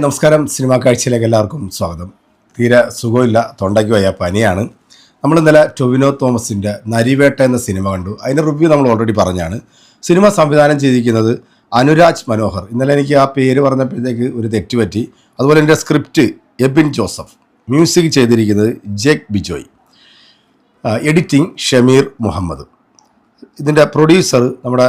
നമസ്കാരം. സിനിമാ കാഴ്ചയിലേക്ക് എല്ലാവർക്കും സ്വാഗതം. തീരെ സുഖമില്ല. തൊണ്ടയ്ക്ക് പോയ പനിയാണ്. നമ്മൾ ഇന്നലെ ടൊവിനോ തോമസിന്റെ നരിവേട്ട എന്ന സിനിമ കണ്ടു. അതിന്റെ റിവ്യൂ നമ്മൾ ഓൾറെഡി പറഞ്ഞാണ്. സിനിമ സംവിധാനം ചെയ്തിരിക്കുന്നത് അനുരാജ് മനോഹർ. ഇന്നലെ എനിക്ക് ആ പേര് പറഞ്ഞപ്പോഴത്തേക്ക് ഒരു തെറ്റ് പറ്റി. അതുപോലെ എന്റെ സ്ക്രിപ്റ്റ് എബിൻ ജോസഫ്. മ്യൂസിക് ചെയ്തിരിക്കുന്നത് ജെക് ബിജോയ്. എഡിറ്റിംഗ് ഷമീർ മുഹമ്മദ്. ഇതിന്റെ പ്രൊഡ്യൂസർ നമ്മുടെ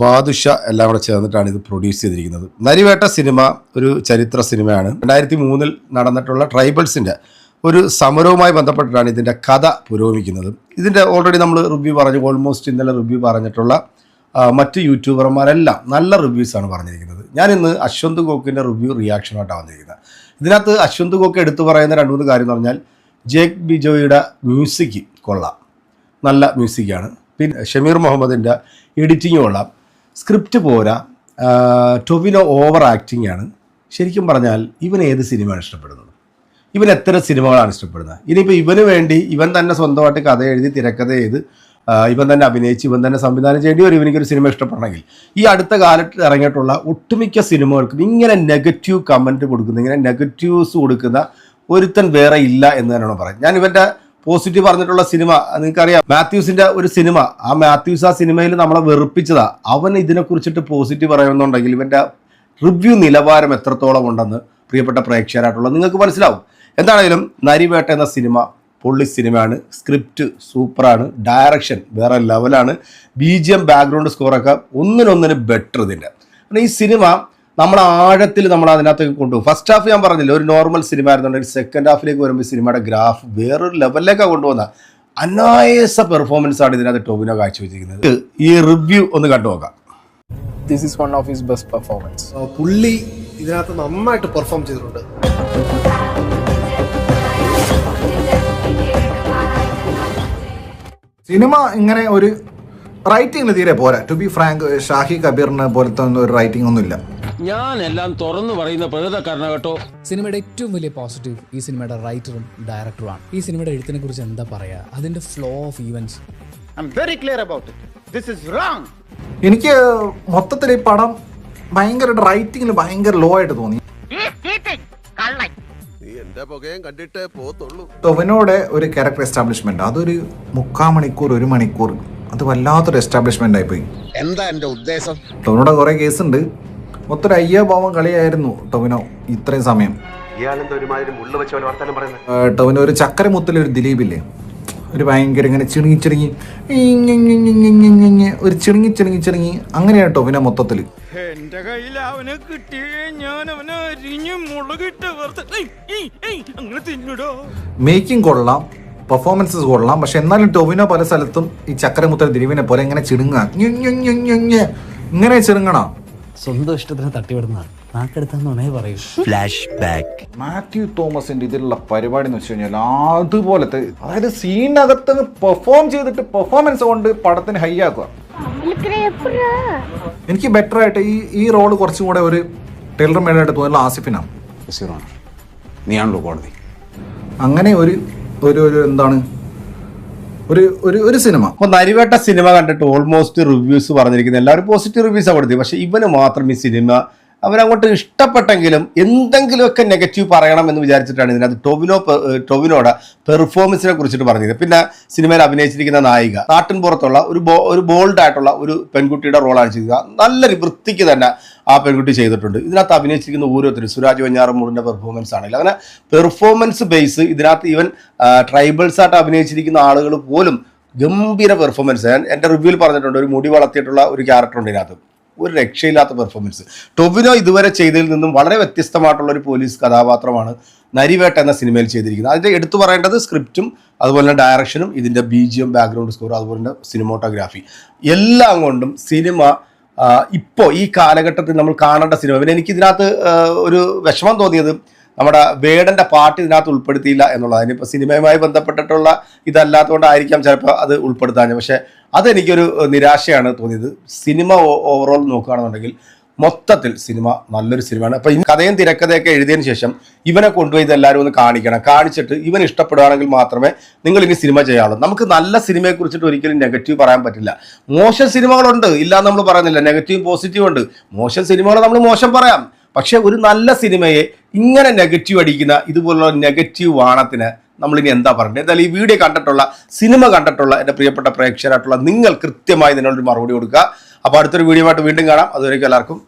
ബാദുഷ എല്ലാം കൂടെ ചേർന്നിട്ടാണ് ഇത് പ്രൊഡ്യൂസ് ചെയ്തിരിക്കുന്നത്. നരിവേട്ട സിനിമ ഒരു ചരിത്ര സിനിമയാണ്. രണ്ടായിരത്തി മൂന്നിൽ നടന്നിട്ടുള്ള ട്രൈബൽസിന്റെ ഒരു സമരവുമായി ബന്ധപ്പെട്ടിട്ടാണ് ഇതിന്റെ കഥ പുരോഗമിക്കുന്നത്. ഇതിന്റെ ഓൾറെഡി നമ്മൾ റിവ്യൂ പറഞ്ഞു ഓൾമോസ്റ്റ് ഇന്നലെ റിവ്യൂ പറഞ്ഞിട്ടുള്ള മറ്റ് യൂട്യൂബർമാരെല്ലാം നല്ല റിവ്യൂസാണ് പറഞ്ഞിരിക്കുന്നത്. ഞാൻ ഇന്ന് അശ്വന്ത് ഗോക്കിന്റെ റിവ്യൂ റിയാക്ഷനായിട്ടാണ് വന്നിരിക്കുന്നത്. ഇതിനകത്ത് അശ്വന്ത് ഗോക്ക് എടുത്തു പറയുന്ന രണ്ട് മൂന്ന് കാര്യം എന്ന് പറഞ്ഞാൽ ജേക്ക് ബിജോയുടെ മ്യൂസിക് കൊള്ളാം. നല്ല മ്യൂസിക്കാണ് പിന്നെ ഷമീർ മുഹമ്മദിന്റെ എഡിറ്റിംഗ് കൊള്ളാം സ്ക്രിപ്റ്റ് പോരാ. ടൊവിനോ ഓവർ ആക്ടിംഗ് ആണ്. ശരിക്കും പറഞ്ഞാൽ ഇവൻ ഏത് സിനിമയാണ് ഇഷ്ടപ്പെടുന്നത്? ഇവൻ എത്ര സിനിമകളാണ് ഇഷ്ടപ്പെടുന്നത്? ഇനിയിപ്പോൾ ഇവന് വേണ്ടി ഇവൻ തന്നെ സ്വന്തമായിട്ട് കഥ എഴുതി തിരക്കഥ ചെയ്ത് ഇവൻ തന്നെ അഭിനയിച്ച് ഇവൻ തന്നെ സംവിധാനം ചെയ്യേണ്ടി വരും. ഇവനിക്കൊരു സിനിമ ഇഷ്ടപ്പെടണമെങ്കിൽ. ഈ അടുത്ത കാലത്ത് ഇറങ്ങിയിട്ടുള്ള ഒട്ടുമിക്ക സിനിമകൾക്കും ഇങ്ങനെ നെഗറ്റീവ് കമന്റ് കൊടുക്കുന്ന ഇങ്ങനെ നെഗറ്റീവ്സ് കൊടുക്കുന്ന ഒരുത്തൻ വേറെ ഇല്ല എന്ന് തന്നെയാണ് പറയുന്നത്. ഞാൻ ഇവന്റെ പോസിറ്റീവ് പറഞ്ഞിട്ടുള്ള സിനിമ. നിങ്ങൾക്കറിയാം മാത്യൂസിന്റെ ഒരു സിനിമ. ആ മാത്യൂസ് ആ സിനിമയിൽ നമ്മളെ വെറുപ്പിച്ചതാ. അവൻ ഇതിനെക്കുറിച്ചിട്ട് പോസിറ്റീവ് പറയുന്നുണ്ടെങ്കിൽ ഇവന്റെ റിവ്യൂ നിലവാരം എത്രത്തോളം ഉണ്ടെന്ന് പ്രിയപ്പെട്ട പ്രേക്ഷകരായിട്ടുള്ള നിങ്ങൾക്ക് മനസ്സിലാവും. എന്താണെങ്കിലും നരിവേട്ട എന്ന സിനിമ പൊള്ളി സിനിമയാണ്. സ്ക്രിപ്റ്റ് സൂപ്പറാണ്. ഡയറക്ഷൻ വേറെ ലെവലാണ്. ബി ജി എം ബാക്ക്ഗ്രൗണ്ട് സ്കോറൊക്കെ ഒന്നിനൊന്നിന് ബെറ്റർ ഇതിന്റെ ഈ സിനിമ നമ്മൾ ആഴത്തിൽ നമ്മൾ അതിനകത്തേക്ക് കൊണ്ടുപോകും ഫസ്റ്റ് ഹാഫ് ഞാൻ പറഞ്ഞില്ല ഒരു നോർമൽ സിനിമ ആയിരുന്നുണ്ടെങ്കിൽ സെക്കൻഡ് ഹാഫിലേക്ക് വരുമ്പോൾ സിനിമയുടെ ഗ്രാഫ് വേറൊരു ലെവലിലേക്കാണ് കൊണ്ടുപോകുന്ന. അനായാസ പെർഫോമൻസ് ആണ് ഇതിനകത്ത് ടോബിനോ കാഴ്ചവെച്ചിരിക്കുന്നത്. ഈ റിവ്യൂ ഒന്ന് കണ്ടു നോക്കാം. This is one of his best performance. പുള്ളി ഇതിനകത്ത് നന്നായിട്ട് പെർഫോം ചെയ്തിട്ടുണ്ട്. സിനിമ ഇങ്ങനെ ഒരു റൈറ്റിംഗിൽ തീരെ പോരാ. ടു ബി ഫ്രാങ്ക് ഷാഹി കബീറിനെ പോലത്തെ ഒന്നും ഒരു റൈറ്റിംഗ് ഒന്നുമില്ല. ഞാൻ എല്ലാം തുറന്നു പറയുന്ന പ്രകൃതക്കാരന കേട്ടോ. സിനിമയുടെ ഏറ്റവും വലിയ പോസിറ്റീവ് ഈ സിനിമയുടെ റൈറ്ററും ഡയറക്ടറുമാണ് ഈ സിനിമയുടെ എഴുത്തിനെ കുറിച്ച് എന്താ പറയാ? അതിന്റെ flow of events am very clear about it. This is wrong. എനിക്ക് മൊത്തത്തിൽ ഈ പടം ഭയങ്കര റൈറ്റിംഗിൽ ഭയങ്കര ലോ ആയിട്ട് തോന്നി. ടൊവിനോടെ ഒരു ക്യാരക്ടർ എസ്റ്റാബ്ലിഷ്മെന്റ് അതൊരു മുക്കാൽ മണിക്കൂർ ഒരു മണിക്കൂർ അത് വല്ലാത്തൊരു എസ്റ്റാബ്ലിഷ്മെന്റ് ആയിപ്പോയി. എന്താ എന്റെ ഉദ്ദേശം? ടൊവിനോടെ കുറേ കേസുണ്ട് മൊത്തം അയ്യാഭാവം ഭാവം കളിയായിരുന്നു ടൊവിനോ ഇത്രയും സമയം. ഇയാളെന്താ ഒരുമാതിരി മുള്ളു വെച്ച വർത്താനം പറയുന്നത്? ടൊവിനോ ഒരു ചക്കരമുത്തിൽ ഒരു ദിലീപില്ലേ? ഒരു ഭയങ്കര ഇങ്ങനെ ചിണുങ്ങി ചിണുങ്ങി ഒരു ചിണുങ്ങി ചിണുങ്ങി ചിണുങ്ങി അങ്ങനെയാണ് ടൊവിനോ മൊത്തത്തിൽ എന്റെ കയ്യിൽ അവനെ കിട്ടിയേ ഞാൻ അവനെ അരിഞ്ഞ് മുളകിട്ട് അങ്ങനെ തിന്നിടോ? മേക്കിംഗ് കൊള്ളാം പെർഫോമൻസസ് കൊള്ളാം പക്ഷെ എന്നാലും ടൊവിനോ പല സ്ഥലത്തും ഈ ചക്കരമുത്തൽ ദിലീപിനെ പോലെ ഇങ്ങനെ ചിണുങ്ങാ. ഇങ്ങനെ ചിണുങ്ങണം. സ്വന്തം ഇഷ്ടത്തിന് തട്ടിവിടുന്നതാണ്. നാക്കെടുത്താന്നുണേ പറയൂ. മാത്യു തോമസിന്റെ ഇതിലുള്ള പരിപാടി എന്ന് വെച്ച് കഴിഞ്ഞാൽ അതുപോലത്തെ അതായത് സീനകത്ത് പെർഫോം ചെയ്തിട്ട് പെർഫോമൻസ് കൊണ്ട് പടത്തിന് ഹൈ ആക്കുക. എനിക്ക് ബെറ്റർ ആയിട്ട് ഈ ഈ റോൾ കുറച്ചും കൂടെ ഒരു ടെലർ മേഡായിട്ട് തോന്നുന്ന ആസിഫിനാണ്. നീയാണല്ലോ കോടതി. അങ്ങനെ ഒരു ഒരു എന്താണ്? ഒരു ഒരു ഒരു സിനിമ. അപ്പോൾ നരിവേട്ട സിനിമ കണ്ടിട്ട് ഓൾമോസ്റ്റ് റിവ്യൂസ് പറഞ്ഞിരിക്കുന്നത് എല്ലാവരും പോസിറ്റീവ് റിവ്യൂസ് കൊടുത്തത്. പക്ഷേ ഇവന് മാത്രം ഈ സിനിമ അവരങ്ങോട്ട് ഇഷ്ടപ്പെട്ടെങ്കിലും എന്തെങ്കിലുമൊക്കെ നെഗറ്റീവ് പറയണം എന്ന് വിചാരിച്ചിട്ടാണ് ഇതിനകത്ത് ടൊവിനോ ടൊവിനോടെ പെർഫോമൻസിനെ കുറിച്ചിട്ട് പറഞ്ഞത്. പിന്നെ സിനിമയിൽ അഭിനയിച്ചിരിക്കുന്ന നായിക നാട്ടിൻ പുറത്തുള്ള ഒരു ബോ ഒരു ബോൾഡ് ആയിട്ടുള്ള ഒരു പെൺകുട്ടിയുടെ റോളാണ് ചെയ്യുക നല്ലൊരു വൃത്തിക്ക് തന്നെ ആ പെൺകുട്ടി ചെയ്തിട്ടുണ്ട്. ഇതിനകത്ത് അഭിനയിച്ചിരിക്കുന്ന ഓരോരുത്തരും സുരാജ് വഞ്ഞാറമൂടിന്റെ പെർഫോമൻസ് ആണെങ്കിൽ അങ്ങനെ പെർഫോമൻസ് ബേസ് ഇതിനകത്ത് ഈവൻ ട്രൈബൽസ് ആയിട്ട് അഭിനയിച്ചിരിക്കുന്ന ആളുകൾ പോലും ഗംഭീര പെർഫോമൻസ് എന്റെ റിവ്യൂവിൽ പറഞ്ഞിട്ടുണ്ട് ഒരു മുടി വളർത്തിയിട്ടുള്ള ഒരു ക്യാരക്ടർ ഉണ്ട് ഇതിനകത്ത്. ഒരു രക്ഷയില്ലാത്ത പെർഫോമൻസ് ടൊവിനോ ഇതുവരെ ചെയ്തതിൽ നിന്നും വളരെ വ്യത്യസ്തമായിട്ടുള്ള ഒരു പോലീസ് കഥാപാത്രമാണ് നരിവേട്ട എന്ന സിനിമയിൽ ചെയ്തിരിക്കുന്നത്. അതിന്റെ എടുത്തു പറയേണ്ടത് സ്ക്രിപ്റ്റും അതുപോലെ തന്നെ ഡയറക്ഷനും ഇതിന്റെ B G M background score അതുപോലെ തന്നെ സിനിമോട്ടോഗ്രാഫി എല്ലാം കൊണ്ടും സിനിമ ഇപ്പോൾ ഈ കാലഘട്ടത്തിൽ നമ്മൾ കാണേണ്ട സിനിമ പിന്നെ എനിക്ക് ഇതിനകത്ത് ഒരു വിഷമം തോന്നിയത് നമ്മുടെ വേടന്റെ പാട്ട് ഇതിനകത്ത് ഉൾപ്പെടുത്തിയില്ല എന്നുള്ളത്. അതിനിപ്പോൾ സിനിമയുമായി ബന്ധപ്പെട്ടിട്ടുള്ള ഇതല്ലാത്തതുകൊണ്ടായിരിക്കാം ചിലപ്പോൾ അത് ഉൾപ്പെടുത്താൻ പക്ഷേ അതെനിക്കൊരു നിരാശയാണ് തോന്നിയത്. സിനിമ ഓവറോൾ നോക്കുകയാണെന്നുണ്ടെങ്കിൽ മൊത്തത്തിൽ സിനിമ നല്ലൊരു സിനിമയാണ്. അപ്പോൾ ഈ കഥയും തിരക്കഥയൊക്കെ എഴുതിയതിന് ശേഷം ഇവനെ കൊണ്ടുപോയി ഇതെല്ലാവരും ഒന്ന് കാണിക്കണം. കാണിച്ചിട്ട് ഇവൻ ഇഷ്ടപ്പെടുകയാണെങ്കിൽ മാത്രമേ നിങ്ങൾ ഇനി സിനിമ ചെയ്യാവുള്ളൂ. നമുക്ക് നല്ല സിനിമയെക്കുറിച്ചിട്ട് ഒരിക്കലും നെഗറ്റീവ് പറയാൻ പറ്റില്ല. മോശം സിനിമകളുണ്ട്. ഇല്ല നമ്മൾ പറയുന്നില്ല. നെഗറ്റീവ് പോസിറ്റീവ് ഉണ്ട്. മോശം സിനിമകൾ നമ്മൾ മോശം പറയാം. പക്ഷേ ഒരു നല്ല സിനിമയെ ഇങ്ങനെ നെഗറ്റീവ് അടിക്കുന്ന ഇതുപോലുള്ള നെഗറ്റീവ് വാണത്തിന് നമ്മളിനി എന്താ പറയുന്നത് എന്തായാലും ഈ വീഡിയോ കണ്ടിട്ടുള്ള സിനിമ കണ്ടിട്ടുള്ള എന്റെ പ്രിയപ്പെട്ട പ്രേക്ഷകരായിട്ടുള്ള നിങ്ങൾ കൃത്യമായി ഇതിനൊരു മറുപടി കൊടുക്കുക. അപ്പോൾ അടുത്തൊരു വീഡിയോ ആയിട്ട് വീണ്ടും കാണാം. അതുവരേക്കും എല്ലാവർക്കും